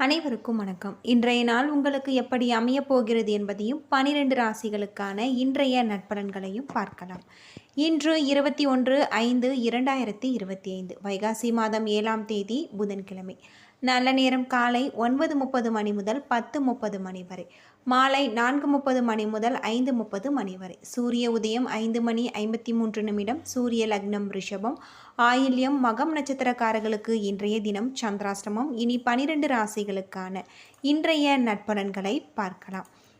அனைவருக்கும் வணக்கம். இன்றைய நாள் உங்களுக்கு எப்படி அமையப் போகிறது என்பதையும் பனிரெண்டு ராசிகளுக்கான இன்றைய நட்பலன்களையும் பார்க்கலாம். இன்று இருபத்தி ஒன்று ஐந்து இரண்டாயிரத்தி இருபத்தி ஐந்து வைகாசி மாதம் ஏழாம் தேதி புதன்கிழமை. நல்ல நேரம் காலை ஒன்பது முப்பது மணி முதல் பத்து முப்பது மணி வரை. மாலை நான்கு முப்பது மணி முதல் ஐந்து முப்பது மணி வரை. சூரிய உதயம் ஐந்து மணி ஐம்பத்தி மூன்று நிமிடம். சூரிய லக்னம் ரிஷபம். ஆயில்யம் மகம் நட்சத்திரக்காரர்களுக்கு இன்றைய தினம் சந்திராஷ்டமம். இனி பனிரெண்டு ராசிகளுக்கான இன்றைய நட்பலன்களை பார்க்கலாம்.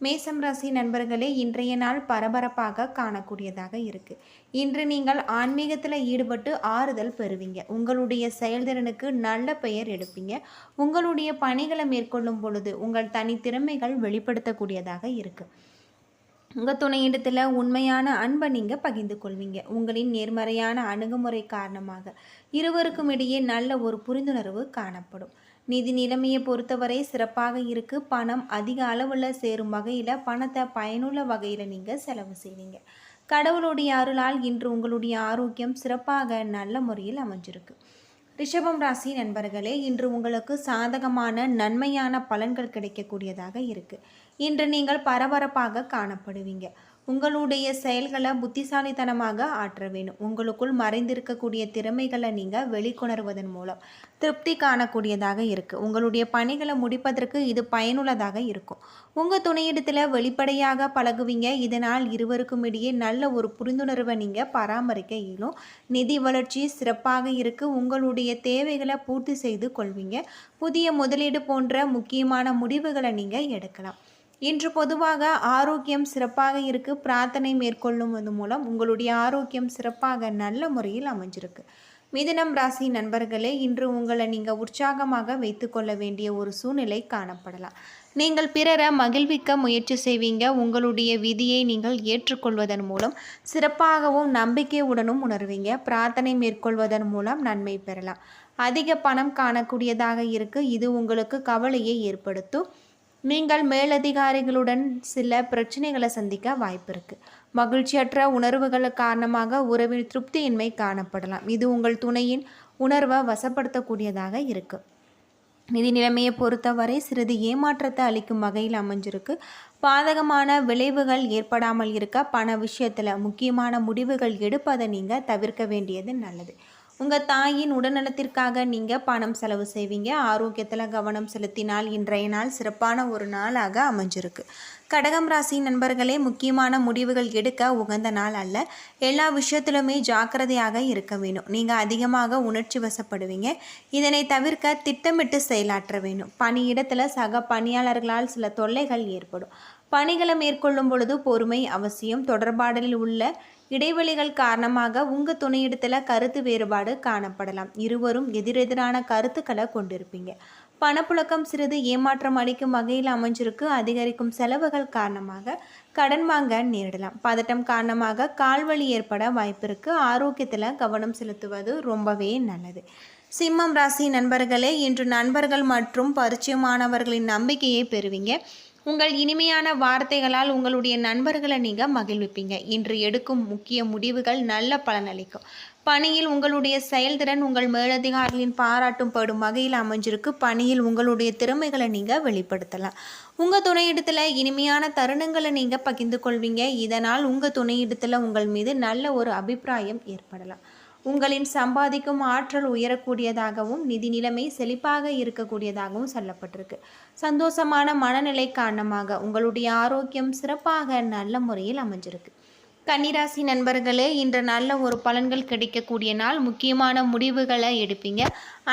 மேசம் ராசி நண்பர்களே இன்றைய நாள் பரபரப்பாக காணக்கூடியதாக இருக்குது இன்று நீங்கள் ஆன்மீகத்தில் ஈடுபட்டு ஆறுதல் பெறுவீங்க. உங்களுடைய செயல்திறனுக்கு நல்ல பெயர் எடுப்பீங்க. உங்களுடைய பணிகளை மேற்கொள்ளும் பொழுது உங்கள் தனித்திறமைகள் வெளிப்படுத்தக்கூடியதாக இருக்குது உங்கள் துணையிடத்தில் உண்மையான அன்பை நீங்கள் பகிர்ந்து கொள்வீங்க. உங்களின் நேர்மறையான அணுகுமுறை காரணமாக இருவருக்கும் இடையே நல்ல ஒரு புரிந்துணர்வு காணப்படும். நிதி நிலைமையை பொறுத்தவரை சிறப்பாக இருக்கு. பணம் அதிக அளவில் சேரும் வகையில் பணத்தை பயனுள்ள வகையில் நீங்கள் செலவு செய்வீங்க. கடவுளுடைய அருளால் இன்று உங்களுடைய ஆரோக்கியம் சிறப்பாக நல்ல முறையில் அமைஞ்சிருக்கு. ரிஷபம் ராசி நண்பர்களே இன்று உங்களுக்கு சாதகமான நன்மையான பலன்கள் கிடைக்கக்கூடியதாக இருக்குது இன்று நீங்கள் பரபரப்பாக காணப்படுவீங்க. உங்களுடைய செயல்களை புத்திசாலித்தனமாக ஆற்ற வேணும் உங்களுக்குள் மறைந்திருக்கக்கூடிய திறமைகளை நீங்கள் வெளிக்கொணர்வதன் மூலம் திருப்தி காணக்கூடியதாக இருக்குது உங்களுடைய பணிகளை முடிப்பதற்கு இது பயனுள்ளதாக இருக்கும். உங்கள் துணையிடத்தில் வெளிப்படையாக பழகுவீங்க. இதனால் இருவருக்கும் இடையே நல்ல ஒரு புரிந்துணர்வை நீங்கள் பராமரிக்க இயலும். நிதி வளர்ச்சி சிறப்பாக இருக்குது உங்களுடைய தேவைகளை பூர்த்தி செய்து கொள்வீங்க. புதிய முதலீடு போன்ற முக்கியமான முடிவுகளை நீங்கள் எடுக்கலாம். இன்று பொதுவாக ஆரோக்கியம் சிறப்பாக இருக்கு. பிரார்த்தனை மேற்கொள்ளுவது மூலம் உங்களுடைய ஆரோக்கியம் சிறப்பாக நல்ல முறையில் அமைஞ்சிருக்கு. மிதினம் ராசி நண்பர்களே இன்று உங்களை நீங்கள் உற்சாகமாக வைத்துக்கொள்ள வேண்டிய ஒரு சூழ்நிலை காணப்படலாம். நீங்கள் பிறரை மகிழ்விக்க முயற்சி செய்வீங்க. உங்களுடைய விதியை நீங்கள் ஏற்றுக்கொள்வதன் மூலம் சிறப்பாகவும் நம்பிக்கையுடனும் உணர்வீங்க. பிரார்த்தனை மேற்கொள்வதன் மூலம் நன்மை பெறலாம். அதிக பணம் காணக்கூடியதாக இருக்கு. இது உங்களுக்கு கவலையை ஏற்படுத்தும். நீங்கள் மேலதிகாரிகளுடன் சில பிரச்சனைகளை சந்திக்க வாய்ப்பு இருக்குது மகிழ்ச்சியற்ற உணர்வுகள் காரணமாக உறவில் திருப்தியின்மை காணப்படலாம். இது உங்கள் துணையின் உணர்வை வசப்படுத்தக்கூடியதாக இருக்குது நிதி நிலைமையை பொறுத்தவரை சிறிது ஏமாற்றத்தை அளிக்கும் வகையில் அமைஞ்சிருக்கு. பாதகமான விளைவுகள் ஏற்படாமல் இருக்க பண விஷயத்தில் முக்கியமான முடிவுகள் எடுப்பதை நீங்கள் தவிர்க்க வேண்டியது நல்லது. உங்கள் தாயின் உடல்நலத்திற்காக நீங்கள் பணம் செலவு செய்வீங்க. ஆரோக்கியத்தில் கவனம் செலுத்தினால் இன்றைய நாள் சிறப்பான ஒரு நாளாக அமைஞ்சிருக்கு. கடகம் ராசி நண்பர்களே முக்கியமான முடிவுகள் எடுக்க உகந்த நாள் அல்ல. எல்லா விஷயத்திலுமே ஜாக்கிரதையாக இருக்க வேணும் நீங்கள் அதிகமாக உணர்ச்சி வசப்படுவீங்க. இதனை தவிர்க்க திட்டமிட்டு செயலாற்ற வேணும் பணியிடத்தில் சக பணியாளர்களால் சில தொல்லைகள் ஏற்படும். பணிகளை மேற்கொள்ளும் பொழுது பொறுமை அவசியம். தொடர்பாடலில் உள்ள இடைவெளிகள் காரணமாக உங்கள் துணையிடத்தில் கருத்து வேறுபாடு காணப்படலாம். இருவரும் எதிரெதிரான கருத்துக்களை கொண்டிருப்பீங்க. பணப்புழக்கம் சிறிது ஏமாற்றம் அளிக்கும் வகையில் அமைஞ்சிருக்கு. அதிகரிக்கும் செலவுகள் காரணமாக கடன் வாங்க நேரிடலாம். பதட்டம் காரணமாக கால்வழி ஏற்பட வாய்ப்பிருக்கு. ஆரோக்கியத்தில் கவனம் செலுத்துவது ரொம்பவே நல்லது. சிம்மம் ராசி நண்பர்களே இன்று நண்பர்கள் மற்றும் பரிச்சயமானவர்களின் நம்பிக்கையை பெறுவீங்க. உங்கள் இனிமையான வார்த்தைகளால் உங்களுடைய நண்பர்களை நீங்கள் மகிழ்விப்பீங்க. இன்று எடுக்கும் முக்கிய முடிவுகள் நல்ல பலனளிக்கும் பணியில் உங்களுடைய செயல்திறன் உங்கள் மேலதிகாரிகளின் பாராட்டும் படும் வகையில் அமைஞ்சிருக்கு. பணியில் உங்களுடைய திறமைகளை நீங்கள் வெளிப்படுத்தலாம். உங்கள் துணையிடத்தில் இனிமையான தருணங்களை நீங்கள் பகிர்ந்து கொள்வீங்க. இதனால் உங்கள் துணையிடத்தில் உங்கள் மீது நல்ல ஒரு அபிப்பிராயம் ஏற்படலாம். உங்களின் சம்பாதிக்கும் ஆற்றல் உயரக்கூடியதாகவும் நிதி நிலைமை செழிப்பாக இருக்கக்கூடியதாகவும் சொல்லப்பட்டிருக்கு. சந்தோஷமான மனநிலை காரணமாக உங்களுடைய ஆரோக்கியம் சிறப்பாக நல்ல முறையில் அமைஞ்சிருக்கு. கன்னிராசி நண்பர்களே இன்று நல்ல ஒரு பலன்கள் கிடைக்கக்கூடிய நாள். முக்கியமான முடிவுகளை எடுப்பீங்க.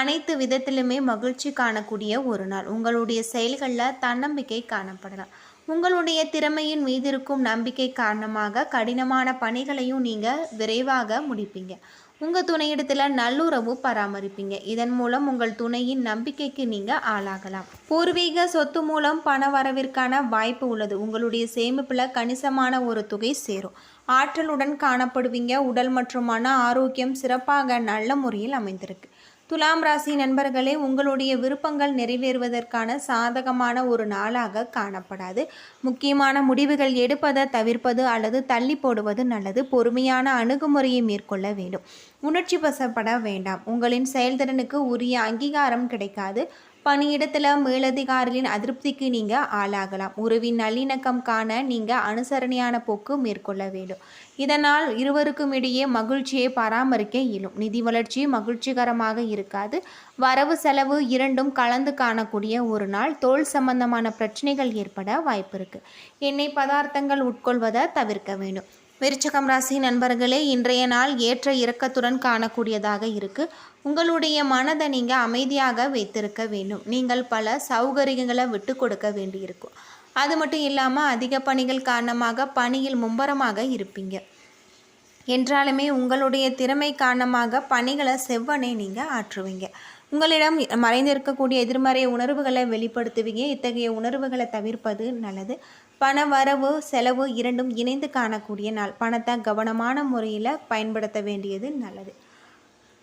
அனைத்து விதத்திலுமே மகிழ்ச்சி காணக்கூடிய ஒரு நாள். உங்களுடைய செயல்களில் தன்னம்பிக்கை காணப்படலாம். உங்களுடைய திறமையின் மீது இருக்கும் நம்பிக்கை காரணமாக கடினமான பணிகளையும் நீங்கள் விரைவாக முடிப்பீங்க. உங்கள் துணையிடத்தில் நல்லுறவு பராமரிப்பீங்க. இதன் மூலம் உங்கள் துணையின் நம்பிக்கைக்கு நீங்கள் ஆளாகலாம். பூர்வீக சொத்து மூலம் பண வரவிற்கான வாய்ப்பு உள்ளது. உங்களுடைய சேமிப்பில் கணிசமான ஒரு தொகை சேரும். ஆற்றலுடன் காணப்படுவீங்க. உடல் மற்றும் மன ஆரோக்கியம் சிறப்பாக நல்ல முறையில் அமைந்திருக்கு. துலாம் ராசி நண்பர்களே உங்களுடைய விருப்பங்கள் நிறைவேறுவதற்கான சாதகமான ஒரு நாளாக காணப்படாது. முக்கியமான முடிவுகள் எடுப்பதை தவிர்ப்பது அல்லது தள்ளி போடுவது நல்லது. பொறுமையான அணுகுமுறையை மேற்கொள்ள வேண்டும். உணர்ச்சி வசப்பட வேண்டாம். உங்களின் செயல்திறனுக்கு உரிய அங்கீகாரம் கிடைக்காது. பணியிடத்தில் மேலதிகாரிகளின் அதிருப்திக்கு நீங்கள் ஆளாகலாம். உறவின் நல்லிணக்கம் காண நீங்கள் அனுசரணையான போக்கு மேற்கொள்ள வேண்டும். இதனால் இருவருக்கும் இடையே மகிழ்ச்சியை பராமரிக்க இயலும். நிதி வளர்ச்சி மகிழ்ச்சிகரமாக இருக்காது. வரவு செலவு இரண்டும் கலந்து காணக்கூடிய ஒரு நாள். தோல் சம்பந்தமான பிரச்சனைகள் ஏற்பட வாய்ப்பு இருக்குது எண்ணெய் பதார்த்தங்கள் உட்கொள்வதை தவிர்க்க வேண்டும். விருச்சகம் ராசி நண்பர்களே இன்றைய நாள் ஏற்ற இறக்கத்துடன் காணக்கூடியதாக இருக்குது உங்களுடைய மனதை நீங்கள் அமைதியாக வைத்திருக்க வேண்டும். நீங்கள் பல சௌகரியங்களை விட்டு கொடுக்க வேண்டியிருக்கும். அது மட்டும் இல்லாமல் அதிக பணிகள் காரணமாக பணியில் மும்பரமாக இருப்பீங்க. என்றாலுமே உங்களுடைய திறமை காரணமாக பணிகளை செவ்வனே நீங்கள் ஆற்றுவீங்க. உங்களிடம் மறைந்திருக்கக்கூடிய எதிர்மறை உணர்வுகளை வெளிப்படுத்துவீங்க. இத்தகைய உணர்வுகளை தவிர்ப்பது நல்லது. பண வரவு செலவு இரண்டும் இணைந்து காணக்கூடிய நாள். பணத்தை கவனமான முறையில் பயன்படுத்த வேண்டியது நல்லது.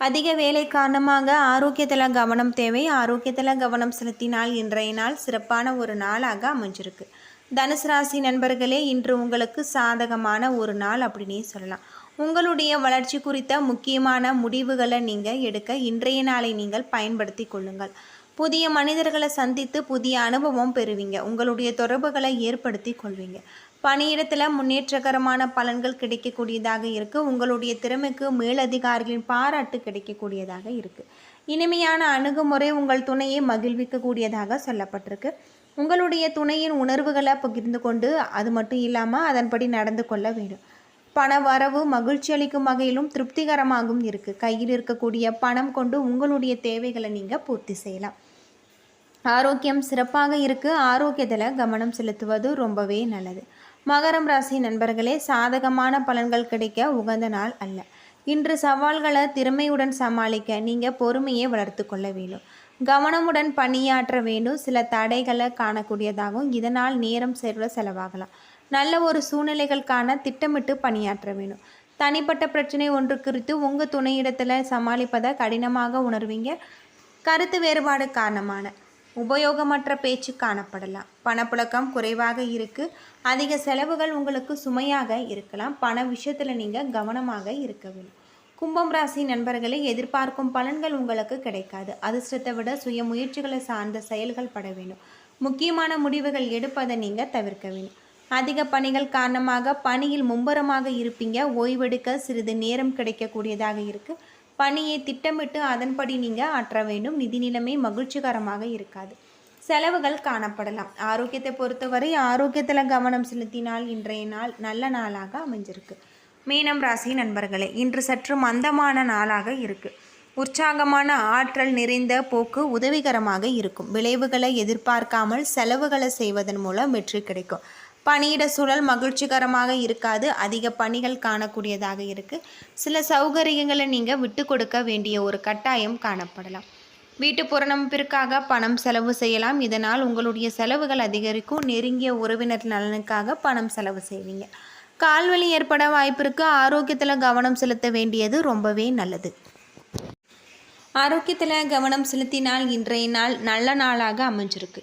அதிக வேலை காரணமாக ஆரோக்கியத்தில் கவனம் தேவை. ஆரோக்கியத்தில் கவனம் செலுத்தினால் இன்றைய நாள் சிறப்பான ஒரு நாளாக அமைஞ்சிருக்கு. தனுசு ராசி நண்பர்களே இன்று உங்களுக்கு சாதகமான ஒரு நாள் அப்படின்னே சொல்லலாம். உங்களுடைய வளர்ச்சி குறித்த முக்கியமான முடிவுகளை நீங்கள் எடுக்க இன்றைய நாளை நீங்கள் பயன்படுத்தி கொள்ளுங்கள். புதிய மனிதர்களை சந்தித்து புதிய அனுபவம் பெறுவீங்க. உங்களுடைய தொடர்புகளை ஏற்படுத்தி கொள்வீங்க. பணியிடத்தில் முன்னேற்றகரமான பலன்கள் கிடைக்கக்கூடியதாக இருக்குது உங்களுடைய திறமைக்கு மேலதிகாரிகளின் பாராட்டு கிடைக்கக்கூடியதாக இருக்குது இனிமையான அணுகுமுறை உங்கள் துணையை மகிழ்விக்கக்கூடியதாக சொல்லப்பட்டிருக்கு. உங்களுடைய துணையின் உணர்வுகளை பகிர்ந்து கொண்டு அது மட்டும் இல்லாமல் அதன்படி நடந்து கொள்ள வேண்டும். பண வரவு மகிழ்ச்சி அளிக்கும் வகையிலும் திருப்திகரமாகவும் இருக்குது கையில் இருக்கக்கூடிய பணம் கொண்டு உங்களுடைய தேவைகளை நீங்கள் பூர்த்தி செய்யலாம். ஆரோக்கியம் சிறப்பாக இருக்குது ஆரோக்கியத்தில் கவனம் செலுத்துவது ரொம்பவே நல்லது. மகரம் ராசி நண்பர்களே சாதகமான பலன்கள் கிடைக்க உகந்த நாள் அல்ல. இன்று சவால்களை திறமையுடன் சமாளிக்க நீங்கள் பொறுமையை வளர்த்து கொள்ள வேண்டும். கவனமுடன் பணியாற்ற வேண்டும். சில தடைகளை காணக்கூடியதாகவும் இதனால் நேரம் சேர்வ செலவாகலாம். நல்ல ஒரு சூழ்நிலைகளுக்கான திட்டமிட்டு பணியாற்ற வேணும் தனிப்பட்ட பிரச்சனை ஒன்று குறித்து உங்கள் துணையிடத்தில் சமாளிப்பதை கடினமாக உணர்வீங்க. கருத்து வேறுபாடு காரணமான உபயோகமற்ற பேச்சு காணப்படலாம். பணப்புழக்கம் குறைவாக இருக்குது அதிக செலவுகள் உங்களுக்கு சுமையாக இருக்கலாம். பண விஷயத்தில் நீங்கள் கவனமாக இருக்க வேண்டும் கும்பம் ராசி நண்பர்களை எதிர்பார்க்கும் பலன்கள் உங்களுக்கு கிடைக்காது. அதிர்ஷ்டத்தை விட சுய முயற்சிகளை சார்ந்த செயல்கள் பட வேண்டும். முக்கியமான முடிவுகள் எடுப்பதை நீங்கள் தவிர்க்க வேண்டும். அதிக பணிகள் காரணமாக பணியில் மும்பரமாக இருப்பீங்க. ஓய்வெடுக்க சிறிது நேரம் கிடைக்கக்கூடியதாக இருக்குது பணியை திட்டமிட்டு அதன்படி நீங்கள் ஆற்ற வேண்டும். நிதி நிலைமை மகிழ்ச்சிகரமாக இருக்காது. செலவுகள் காணப்படலாம். ஆரோக்கியத்தை பொறுத்தவரை ஆரோக்கியத்தில் கவனம் செலுத்தினால் இன்றைய நாள் நல்ல நாளாக அமைஞ்சிருக்கு. மீனம் ராசி நண்பர்களே இன்று சற்று மந்தமான நாளாக இருக்குது உற்சாகமான ஆற்றல் நிறைந்த போக்கு உதவிகரமாக இருக்கும். விளைவுகளை எதிர்பார்க்காமல் செலவுகளை செய்வதன் மூலம் வெற்றி கிடைக்கும். பணியிட சூழல் மகிழ்ச்சிகரமாக இருக்காது. அதிக பணிகள் காணக்கூடியதாக இருக்குது சில சௌகரியங்களை நீங்கள் விட்டு கொடுக்க வேண்டிய ஒரு கட்டாயம் காணப்படலாம். வீட்டு புறநம்பிற்காக பணம் செலவு செய்யலாம். இதனால் உங்களுடைய செலவுகள் அதிகரிக்கும். நெருங்கிய உறவினர் நலனுக்காக பணம் செலவு செய்வீங்க. கால்வலி ஏற்பட வாய்ப்பிற்கு ஆரோக்கியத்தில் கவனம் செலுத்த வேண்டியது ரொம்பவே நல்லது. ஆரோக்கியத்தில் கவனம் செலுத்தினால் இன்றைய நாள் நல்ல நாளாக அமைஞ்சிருக்கு.